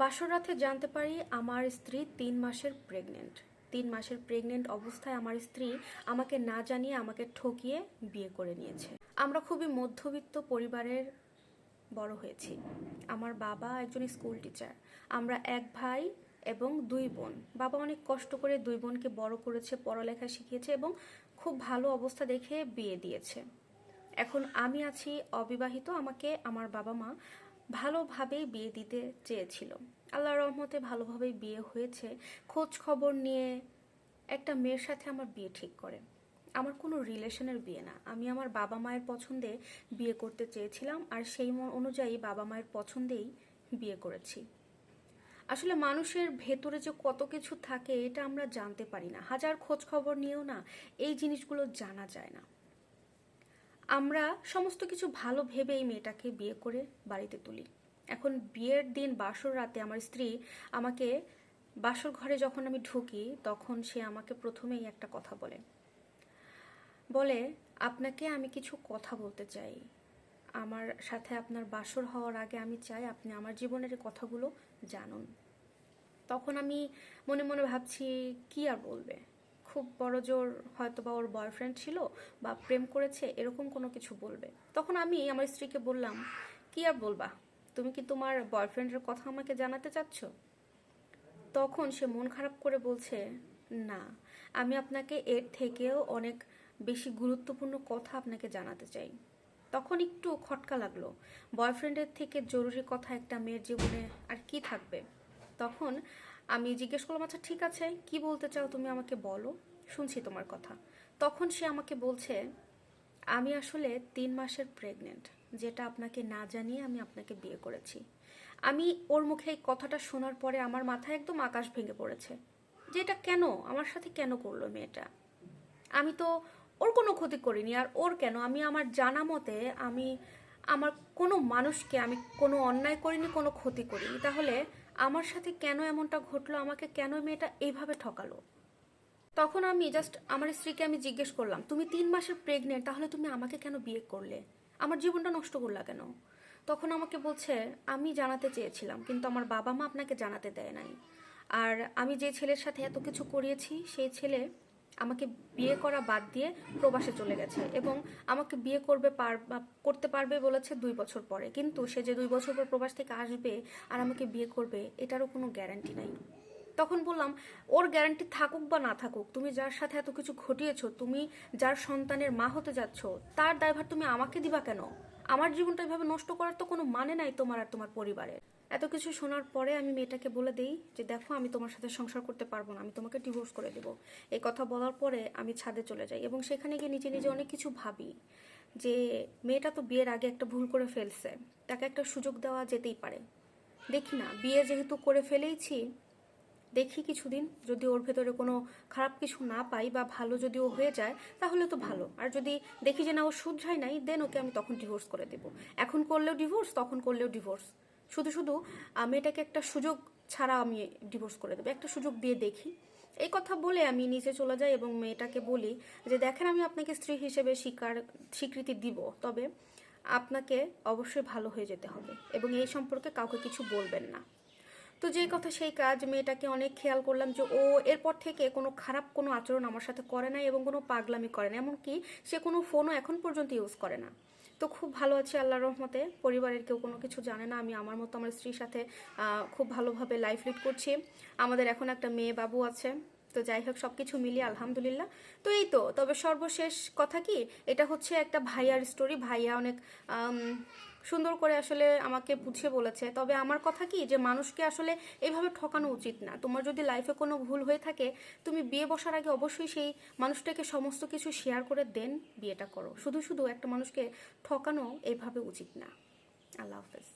বাসর রাতে জানতে পারি আমার স্ত্রী তিন মাসের প্রেগনেন্ট তিন মাসের প্রেগনেন্ট অবস্থায় আমার স্ত্রী আমাকে না জানিয়ে আমাকে ঠকিয়ে বিয়ে করে নিয়েছে। আমরা খুবই মধ্যবিত্ত পরিবারের বড় হয়েছি। আমার বাবা একজন স্কুল টিচার আমরা এক ভাই এবং দুই বোন। বাবা অনেক কষ্ট করে দুই বোনকে বড় করেছে, পড়ালেখা শিখিয়েছে এবং খুব ভালো অবস্থা দেখে বিয়ে দিয়েছে। এখন আমি আছি অবিবাহিত, আমাকে, আমার বাবা মা ভালোভাবেই বিয়ে দিতে চেয়েছিল। আল্লাহ রহমতে ভালোভাবেই বিয়ে হয়েছে। খোঁজ খবর নিয়ে একটা মেয়ের সাথে আমার বিয়ে ঠিক করে। আমার কোনো রিলেশনের বিয়ে না। আমি আমার বাবা মায়ের পছন্দে বিয়ে করতে চেয়েছিলাম আর সেই অনুযায়ী বাবা মায়ের পছন্দেই বিয়ে করেছি। আসলে মানুষের ভেতরে যে কত কিছু থাকে, এটা আমরা জানতে পারি না। হাজার খোঁজ খবর নিয়েও না এই জিনিসগুলো জানা যায় না। আমরা সমস্ত কিছু ভালো ভেবে এই মেয়েটাকে বিয়ে করে বাড়িতে তুলি। এখন বিয়ের দিন বাসর রাতে আমার স্ত্রী আমাকে বাসর ঘরে যখন আমি ঢুকি, তখন সে আমাকে প্রথমেই একটা কথা বলে। বলে, আপনাকে আমি কিছু কথা বলতে চাই। আমার সাথে আপনার বাসর হওয়ার আগে আমি চাই আপনি আমার জীবনের কথাগুলো জানুন। তখন আমি মনে মনে ভাবছি, কি আর বলবে? খুব বড় জোর হয়তো বা ওর বয়ফ্রেন্ড ছিল বা প্রেম করেছে, এরকম কোনো কিছু বলবে। তখন আমি আমার স্ত্রীকে বললাম, কি আর বলবা? তুমি কি তোমার বয়ফ্রেন্ডের কথা আমাকে জানাতে চাচ্ছ? তখন সে মন খারাপ করে বলছে, না, আমি আপনাকে এর থেকেও অনেক বেশি গুরুত্বপূর্ণ কথা আপনাকে জানাতে চাই। তখন একটু খটকা লাগল। বয়ফ্রেন্ডের থেকে জরুরি কথা একটা মেয়ের জীবনে আর কি থাকবে? তখন আমি জিজ্ঞেস করলাম আচ্ছা ঠিক আছে, কি বলতে চাও তুমি আমাকে বলো? শুনছি তোমার কথা। তখন সে আমাকে বলছে, আমি আসলে তিন মাসের প্রেগনেন্ট যেটা আপনাকে না জানিয়ে আমি আপনাকে বিয়ে করেছি। আমি ওর মুখে এই কথাটা শোনার পরে আমার মাথায় একদম আকাশ ভেঙে পড়েছে। যে এটা কেন? আমার সাথে কেন করল মেয়েটা? আমি তো ওর কোনো ক্ষতি করিনি, আর ওর কেন? আমি আমার জানা মতে আমি আমার কোনো মানুষকে আমি কোনো অন্যায় করিনি, কোনো ক্ষতি করিনি। তাহলে আমার সাথে কেন এমনটা ঘটলো? আমাকে কেন মেয়েটা এইভাবে ঠকালো? তখন আমি জাস্ট আমার স্ত্রীকে আমি জিজ্ঞেস করলাম, তুমি তিন মাসের প্রেগনেন্ট তাহলে তুমি আমাকে কেন বিয়ে করলে? আমার জীবনটা নষ্ট করলা কেন? তখন আমাকে বলছে, আমি জানাতে চেয়েছিলাম, কিন্তু আমার বাবা মা আপনাকে জানাতে দেয় নাই। আর আমি যে ছেলের সাথে এত কিছু করিয়েছি, সেই ছেলে আমাকে বিয়ে করা বাদ দিয়ে প্রবাসে চলে গেছে এবং আমাকে বিয়ে করবে পার করতে পারবে বলেছে দুই বছর পরে। কিন্তু সে যে দুই বছর পর প্রবাস থেকে আসবে আর আমাকে বিয়ে করবে, এটারও কোনো গ্যারান্টি নাই। তখন বললাম, ওর গ্যারান্টি থাকুক বা না থাকুক, তুমি যার সাথে এত কিছু ঘটিয়েছ, তুমি যার সন্তানের মা হতে যাচ্ছ, তার দায়ভার তুমি আমাকে দিবা কেন? আমার জীবনটা এভাবে নষ্ট করার তো কোনো মানে নাই তোমার আর তোমার পরিবারের। এত কিছু শোনার পরে আমি মেয়েটাকে বলে দিই যে দেখো আমি তোমার সাথে সংসার করতে পারব না। আমি তোমাকে ডিভোর্স করে দেবো। এই কথা বলার পরে আমি ছাদে চলে যাই এবং সেখানে গিয়ে নিজে নিজে অনেক কিছু ভাবি যে মেয়েটা তো বিয়ের আগে একটা ভুল করে ফেলছে। তাকে একটা সুযোগ দেওয়া যেতেই পারে। দেখি না বিয়ে যেহেতু করে ফেলেইছি দেখি কিছুদিন। যদি ওর ভেতরে কোনো খারাপ কিছু না পাই বা ভালো যদি ও হয়ে যায় তাহলে তো ভালো। আর যদি দেখি যে না ও শুধরাই নাই দেন ওকে আমি তখন ডিভোর্স করে দেব। এখন করলেও ডিভোর্স তখন করলেও ডিভোর্স শুধু শুধু আহ, মেয়েটাকে একটা সুযোগ ছাড়া আমি ডিভোর্স করে দেবো একটা সুযোগ দিয়ে দেখি। এই কথা বলে আমি নিচে চলে যাই এবং মেয়েটাকে বলি যে দেখেন আমি আপনাকে স্ত্রী হিসেবে স্বীকার স্বীকৃতি দিব তবে আপনাকে অবশ্যই ভালো হয়ে যেতে হবে এবং এই সম্পর্কে কাউকে কিছু বলবেন না। তো যেই কথা সেই কাজ মেয়েটাকে অনেক খেয়াল করলাম যে ও এরপর থেকে কোনো খারাপ কোনো আচরণ আমার সাথে করে না এবং কোনো পাগলামি করে না এমনকি সে কোনো ফোনও এখন পর্যন্ত ইউজ করে না। তো খুব ভালো আছি আল্লাহর রহমতে। পরিবারের কেউ কোনো কিছু জানে না। আমি আমার মতো আমার স্ত্রীর সাথে খুব ভালোভাবে লাইফ লিড করছি। আমাদের এখন একটা মেয়ে বাবু আছে। তো যাই হোক সব কিছু মিলিয়ে আলহামদুলিল্লাহ। তো এই তো, তবে সর্বশেষ কথা কি? এটা হচ্ছে একটা ভাইয়ার স্টোরি ভাইয়া অনেক সুন্দর করে আসলে আমাকে বুঝিয়ে বলেছে। তবে আমার কথা কি? যে মানুষকে আসলে এইভাবে ঠকানো উচিত না। তোমার যদি লাইফে কোনো ভুল হয়ে থাকে, তুমি বিয়ে বসার আগে অবশ্যই সেই মানুষটাকে সমস্ত কিছু শেয়ার করে দেন, বিয়েটা করো। শুধু শুধু একটা মানুষকে ঠকানো এইভাবে উচিত না। আল্লাহ হাফেজ।